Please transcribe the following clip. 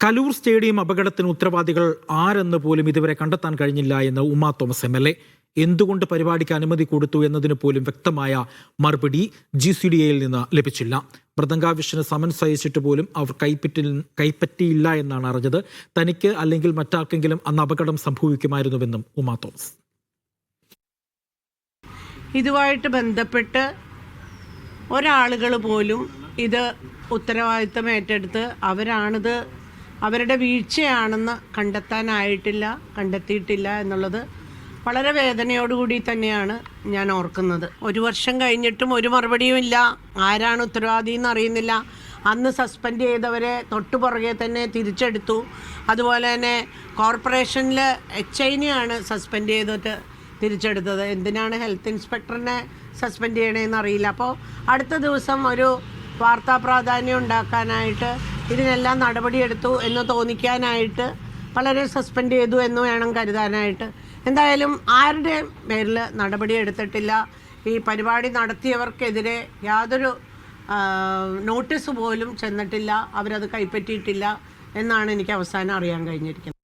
Kaloor stadium അപകടത്തിന് ഉത്തരവാദികൾ ആരെന്ന് പോലും ഇതുവരെ കണ്ടെത്താൻ കഴിഞ്ഞില്ല എന്ന് Uma Thomas M L A. എന്തുകൊണ്ട് പരിപാടിക്ക് അനുമതി കൊടുത്തു എന്നതിന് പോലും വ്യക്തമായ മറുപടി ജി സി ഡി എയിൽ നിന്ന് ലഭിച്ചില്ല. മൃദംഗാവിഷന് സമൻസ് അയച്ചിട്ട് പോലും അവർ കൈപ്പറ്റി കൈപ്പറ്റിയില്ല എന്നാണ് അറിഞ്ഞത്. തനിക്ക് അല്ലെങ്കിൽ മറ്റാർക്കെങ്കിലും അന്ന് അപകടം സംഭവിക്കുമായിരുന്നുവെന്നും ഉമാ തോമസ്. ഇതുമായിട്ട് ബന്ധപ്പെട്ട് ഒരാളുകൾ പോലും ഇത് ഉത്തരവാദിത്തം ഏറ്റെടുത്ത് അവരാണിത് അവരുടെ വീഴ്ചയാണെന്ന് കണ്ടെത്താനായിട്ടില്ല കണ്ടെത്തിയിട്ടില്ല എന്നുള്ളത് വളരെ വേദനയോടുകൂടി തന്നെയാണ് ഞാൻ ഓർക്കുന്നത്. ഒരു വർഷം കഴിഞ്ഞിട്ടും ഒരു മറുപടിയും ഇല്ല. ആരാണ് ഉത്തരവാദി എന്ന് അറിയുന്നില്ല. അന്ന് സസ്പെൻഡ് ചെയ്തവരെ തൊട്ടു പുറകെ തന്നെ തിരിച്ചെടുത്തു. അതുപോലെ തന്നെ കോർപ്പറേഷനിൽ എച്ച് ഐനെയാണ് സസ്പെൻഡ് ചെയ്തിട്ട് തിരിച്ചെടുത്തത്. എന്തിനാണ് ഹെൽത്ത് ഇൻസ്പെക്ടറിനെ സസ്പെൻഡ് ചെയ്യണേന്ന് അറിയില്ല. അപ്പോൾ അടുത്ത ദിവസം ഒരു വാർത്താ പ്രാധാന്യം ഉണ്ടാക്കാനായിട്ട് ഇതിനെല്ലാം നടപടിയെടുത്തു എന്ന് തോന്നിക്കാനായിട്ട് വളരെ സസ്പെൻഡ് ചെയ്തു എന്ന് വേണം കരുതാനായിട്ട്. എന്തായാലും ആരുടെ പേരിൽ നടപടിയെടുത്തിട്ടില്ല? ഈ പരിപാടി നടത്തിയവർക്കെതിരെ യാതൊരു നോട്ടീസ് പോലും ചെന്നിട്ടില്ല. അവരത് കൈപ്പറ്റിയിട്ടില്ല എന്നാണ് എനിക്ക് അവസാനം അറിയാൻ കഴിഞ്ഞിരിക്കുന്നത്.